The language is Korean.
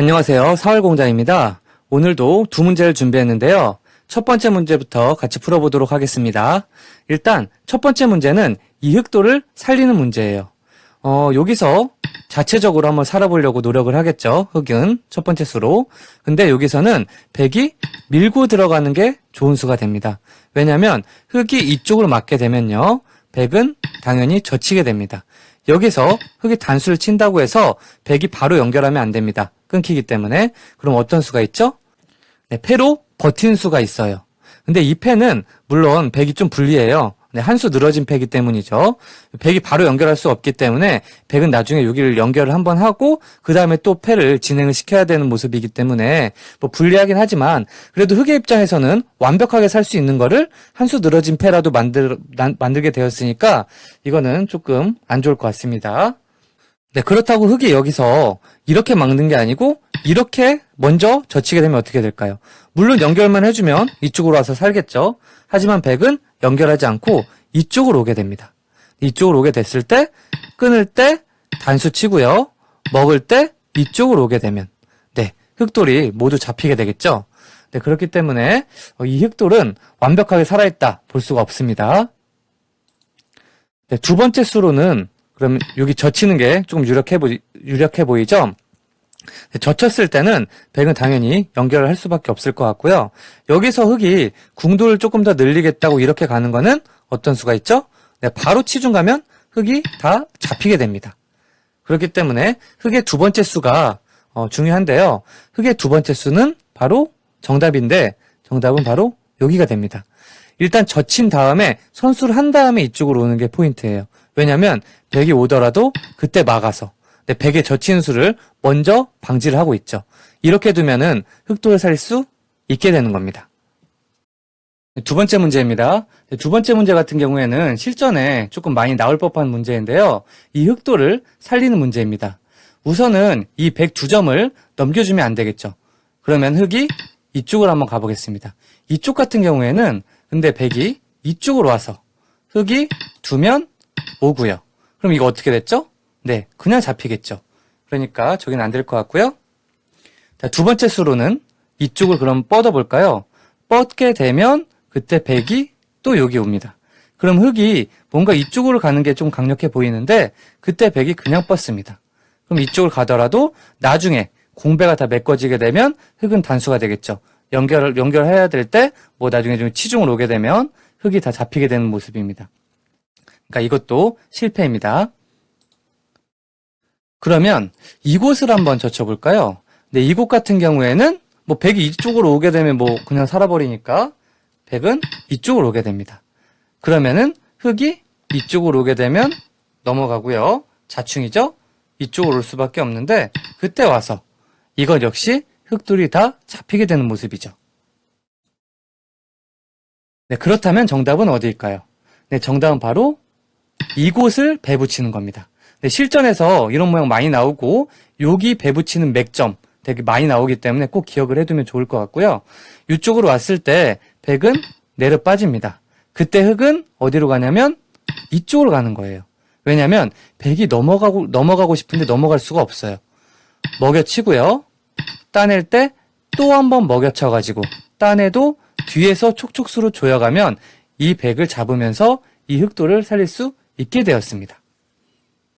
안녕하세요. 사월공장입니다. 오늘도 두 문제를 준비했는데요. 첫 번째 문제부터 같이 풀어보도록 하겠습니다. 일단 첫 번째 문제는 이 흑도를 살리는 문제예요. 어, 여기서 자체적으로 한번 살아보려고 노력을 하겠죠. 흑은 첫 번째 수로. 근데 여기서는 100이 밀고 들어가는 게 좋은 수가 됩니다. 왜냐면 흑이 이쪽으로 맞게 되면요. 100은 당연히 젖히게 됩니다. 여기서 흑이 단수를 친다고 해서 100이 바로 연결하면 안 됩니다. 끊기기 때문에. 그럼 어떤 수가 있죠? 네, 패로 버틴 수가 있어요. 근데 이 패는 물론 100이 좀 불리해요. 네, 한 수 늘어진 패이기 때문이죠. 100이 바로 연결할 수 없기 때문에 100은 나중에 여기를 연결을 한번 하고 그 다음에 또 패를 진행을 시켜야 되는 모습이기 때문에 뭐 불리하긴 하지만 그래도 흑의 입장에서는 완벽하게 살 수 있는 거를 한 수 늘어진 패라도 만들, 난- 만들게 되었으니까 이거는 조금 안 좋을 것 같습니다. 네, 그렇다고 흑이 여기서 이렇게 막는 게 아니고 이렇게 먼저 젖히게 되면 어떻게 될까요? 물론 연결만 해주면 이쪽으로 와서 살겠죠. 하지만 백은 연결하지 않고 이쪽으로 오게 됩니다. 이쪽으로 오게 됐을 때 끊을 때 단수 치고요. 먹을 때 이쪽으로 오게 되면 네, 흑돌이 모두 잡히게 되겠죠. 네, 그렇기 때문에 어, 이 흑돌은 완벽하게 살아있다 볼 수가 없습니다. 네, 두 번째 수로는 그러면 여기 젖히는 게 조금 유력해 보이, 유력해 보이죠? 네, 젖혔을 때는 백은 당연히 연결을 할 수밖에 없을 것 같고요. 여기서 흑이 궁도를 조금 더 늘리겠다고 이렇게 가는 거는 어떤 수가 있죠? 네, 바로 치중 가면 흑이 다 잡히게 됩니다. 그렇기 때문에 흑의 두 번째 수가 어, 중요한데요. 흑의 두 번째 수는 바로 정답인데 정답은 바로 여기가 됩니다. 일단 젖힌 다음에 선수를 한 다음에 이쪽으로 오는 게 포인트예요. 왜냐면 백이 오더라도 그때 막아서 네, 백의 젖힌 수를 먼저 방지를 하고 있죠. 이렇게 두면은 흑도를 살 수 있게 되는 겁니다. 네, 두 번째 문제입니다. 네, 두 번째 문제 같은 경우에는 실전에 조금 많이 나올 법한 문제인데요. 이 흑도를 살리는 문제입니다. 우선은 이 102점을 넘겨주면 안 되겠죠. 그러면 흑이 이쪽으로 한번 가보겠습니다. 이쪽 같은 경우에는 근데 100이 이쪽으로 와서 흑이 두면 오고요. 그럼 이거 어떻게 됐죠? 네, 그냥 잡히겠죠. 그러니까 저기는 안될 것 같고요. 자, 두 번째 수로는 이쪽을 그럼 뻗어 볼까요? 뻗게 되면 그때 100이 또 여기 옵니다. 그럼 흑이 뭔가 이쪽으로 가는 게 좀 강력해 보이는데 그때 100이 그냥 뻗습니다. 그럼 이쪽을 가더라도 나중에 공배가 다 메꿔지게 되면 흑은 단수가 되겠죠. 연결을, 연결해야 될 때 뭐 나중에 좀 치중을 오게 되면 흑이 다 잡히게 되는 모습입니다. 그러니까 이것도 실패입니다. 그러면 이곳을 한번 젖혀볼까요? 네, 이곳 같은 경우에는 뭐 100이 이쪽으로 오게 되면 뭐 그냥 살아버리니까 100은 이쪽으로 오게 됩니다. 그러면은 흑이 이쪽으로 오게 되면 넘어가고요. 자충이죠? 이쪽으로 올 수밖에 없는데 그때 와서 이것 역시 흑돌이 다 잡히게 되는 모습이죠. 네, 그렇다면 정답은 어디일까요? 네, 정답은 바로 이곳을 배 붙이는 겁니다. 네, 실전에서 이런 모양 많이 나오고 여기 배 붙이는 맥점 되게 많이 나오기 때문에 꼭 기억을 해두면 좋을 것 같고요. 이쪽으로 왔을 때 백은 내려 빠집니다. 그때 흑은 어디로 가냐면 이쪽으로 가는 거예요. 왜냐면 백이 넘어가고 넘어가고 싶은데 넘어갈 수가 없어요. 먹여치고요. 따낼 때 또 한 번 먹여쳐가지고 따내도 뒤에서 촉촉수로 조여가면 이 백을 잡으면서 이 흑도를 살릴 수 있게 되었습니다.